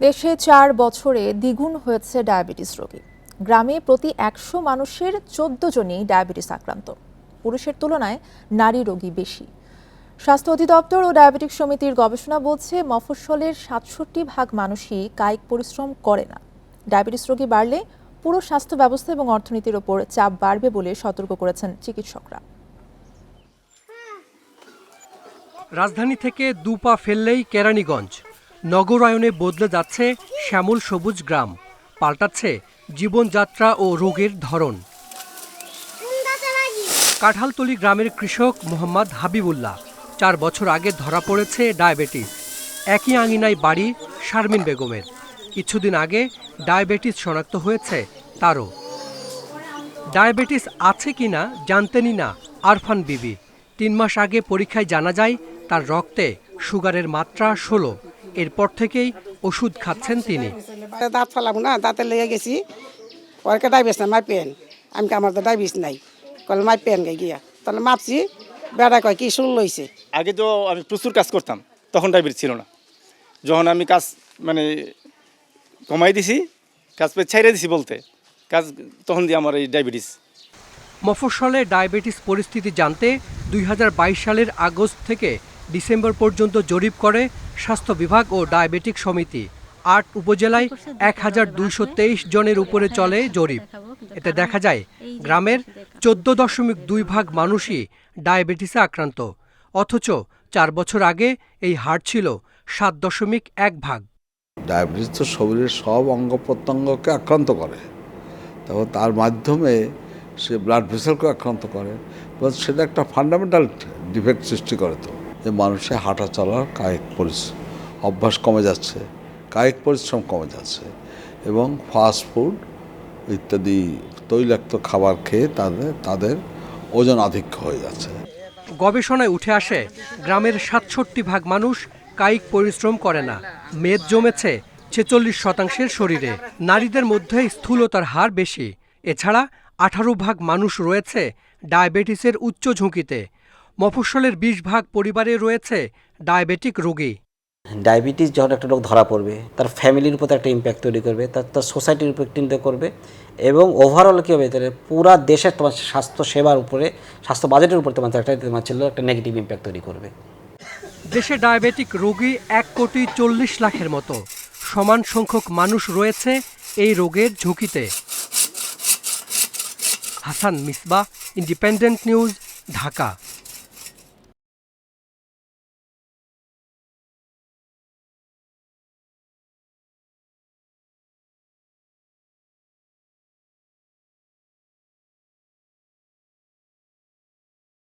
দেশে চার বছরে দ্বিগুণ হয়েছে ডায়াবেটিস রোগী। গ্রামে প্রতি একশো মানুষের চোদ্দ জনই ডায়াবেটিস আক্রান্ত। পুরুষের তুলনায় নারী রোগী বেশি। স্বাস্থ্য অধিদপ্তর ও ডায়াবেটিক সমিতির গবেষণা বলছে, মফস্বলের সাতষট্টি ভাগ মানুষই কায়িক পরিশ্রম করে না। ডায়াবেটিস রোগী বাড়লে পুরো স্বাস্থ্য ব্যবস্থা এবং অর্থনীতির ওপর চাপ বাড়বে বলে সতর্ক করেছেন চিকিৎসকরা। রাজধানী থেকে দুপা ফেললেই কেরানীগঞ্জ। নগরায়নে বদলে যাচ্ছে শ্যামল সবুজ গ্রাম। পাল্টাচ্ছে জীবনযাত্রা ও রোগের ধরন। কাঁঠালতলি গ্রামের কৃষক মোহাম্মদ হাবিবুল্লাহ চার বছর আগে ধরা পড়েছে ডায়াবেটিস। একই আঙিনায় বাড়ি শারমিন বেগমের। কিছুদিন আগে ডায়াবেটিস শনাক্ত হয়েছে তারও। ডায়াবেটিস আছে কি না জানতেনই না আরফান বিবি। তিন মাস আগে পরীক্ষায় জানা যায় তার রক্তে সুগারের মাত্রা ষোলো। এরপর থেকেই ওষুধ খাচ্ছেন তিনি। দাঁত ফালাম না দাঁতে লেগে গেছি। ওরকে ডাইবেস না মাই পেন। আমি আমার তো ডাইবেস নাই। কলে মাই পেন গে গিয়া। তাহলে মাপছি বেড়া কয় কি শুন লইছে? আগে তো আমি প্রচুর কাজ করতাম তখন ডায়াবেটিস ছিল না। যখন আমি কাজ মানে কমাই দিছি কাজ পেয়ে ছাইড়ে দিছি বলতে কাজ তখন দিয়ে আমার এই ডায়াবেটিস মফস্বলে ডায়াবেটিস পরিস্থিতি জানতে দুই হাজার বাইশ সালের আগস্ট থেকে ডিসেম্বর পর্যন্ত জরিপ করে স্বাস্থ্য বিভাগ ও ডায়াবেটিক সমিতি। আট উপজেলায় এক হাজার দুইশো তেইশ জনের উপরে চলে জরিপ। এতে দেখা যায়, গ্রামের চোদ্দ দশমিক দুই ভাগ মানুষই ডায়াবেটিসে আক্রান্ত। অথচ চার বছর আগে এই হার ছিল সাত দশমিক এক ভাগ। ডায়াবেটিস তো শরীরের সব অঙ্গ প্রত্যঙ্গকে আক্রান্ত করে। তখন তার মাধ্যমে সে ব্লাড ভেসেলকে আক্রান্ত করে। সেটা একটা ফান্ডামেন্টাল ডিফেক্ট সৃষ্টি করে তো। যে মানুষের হাঁটা চলার কায়িক পরিশ্রম, অভ্যাস কমে যাচ্ছে, কায়িক পরিশ্রম কমে যাচ্ছে এবং ফাস্ট ফুড ইত্যাদি তৈলাক্ত খাবার খেয়ে তাদের তাদের ওজন আধিক্য হয়ে যাচ্ছে। গবেষণায় উঠে আসে, গ্রামের সাতষট্টি ভাগ মানুষ কায়িক পরিশ্রম করে না। মেদ জমেছে ছেচল্লিশ শতাংশের শরীরে। নারীদের মধ্যে স্থূলতার হার বেশি। এছাড়া আঠারো ভাগ মানুষ রয়েছে ডায়াবেটিসের উচ্চ ঝুঁকিতে। মফস্বলের বিশ ভাগ পরিবারে রয়েছে ডায়াবেটিক রোগী। ডায়াবেটিস যখন একটা রোগ ধরা পড়বে তার ফ্যামিলির উপর একটা ইম্প্যাক্ট তৈরি করবে তার তার সোসাইটির উপর চিন্তা করবে এবং ওভারঅল কী হবে? তাহলে পুরা দেশের তোমার স্বাস্থ্য সেবার উপরে স্বাস্থ্য বাজেটের উপর তোমার একটা তোমার ছিল একটা নেগেটিভ ইম্প্যাক্ট তৈরি করবে। দেশে ডায়াবেটিক রোগী এক কোটি চল্লিশ লাখের মতো। সমান সংখ্যক মানুষ রয়েছে এই রোগের ঝুঁকিতে। Hasan Misba Independent news Dhaka.